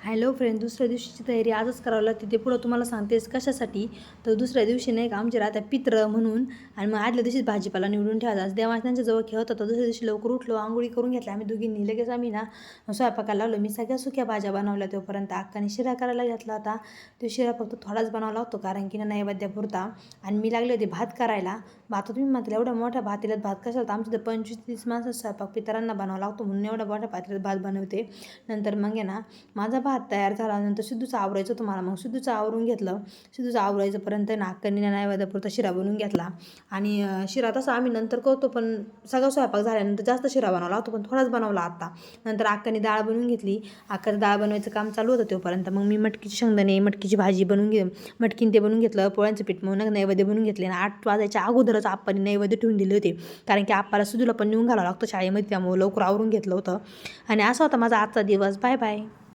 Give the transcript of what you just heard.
Hello friend दुसऱ्या दिवशीची तयारी आजच करावं लागते. ते पुढं तुम्हाला सांगतेस कशासाठी? तर दुसऱ्या दिवशी नाही का आमचे राहत्या पित्र म्हणून. आणि मग आदल्या दिवशीच भाजीपाला निवडून ठेवायचा. आज देवा त्यांच्याजवळ खेळत होता दुसऱ्या दिवशी लवकर उठलो आंघोळी करून घेतल्या. आम्ही दोघींनी लगेच आम्ही ना स्वयंपाकाला लावलो. मी सगळ्या सुक्या भाज्या बनवल्या तोपर्यंत अक्काने शिरा करायला घेतला होता. तो शिरा फक्त थोडाच बनवला होतो कारण की ना नैवेद्यापुरता. आणि मी लागले होते भात करायला. मग आता तुम्ही म्हटलं एवढ्या मोठ्या भातीलात भात कशाला? तर आमच्या तर पंचवीस तीस माणसं स्वयंपाक पितरांना बनावं लागतो म्हणून एवढ्या मोठ्या पातळीत भात बनवते. नंतर मग आहे ना माझा भात तयार झाला नंतर आवरायचं तुम्हाला मग सिद्धूचं आवरून घेतलं. सिद्धूचं आवरायचंपर्यंत नागकनी नैवेद्यापुरता शिरा बनवून घेतला. आणि शिरा तसा आम्ही नंतर करतो पण सगळा स्वयंपाक झाल्यानंतर जास्त शिरा बनवला होतो पण थोडाच बनवला आता. नंतर अक्काने डाळ बनवून घेतली. अक्काचं डाळ बनवायचं काम चालू होतं तोपर्यंत. मग मी मटकीची शेंगदाणे मटकीची भाजी बनवून घे मटकीन ते बनवून घेतलं. पोळ्यांचं पीठ मग नैवेद्य बनवून घेतले. आणि आठ वाजायच्या अगोदरच आप्पाने नैवेद्य ठेवून दिले होते. कारण की आप्पाला सुजूला पण नेऊन घालावं लागतं शाळेमध्ये त्यामुळे लवकर आवरून घेतलं होतं. आणि असा होता माझा आजचा दिवस. Bye bye.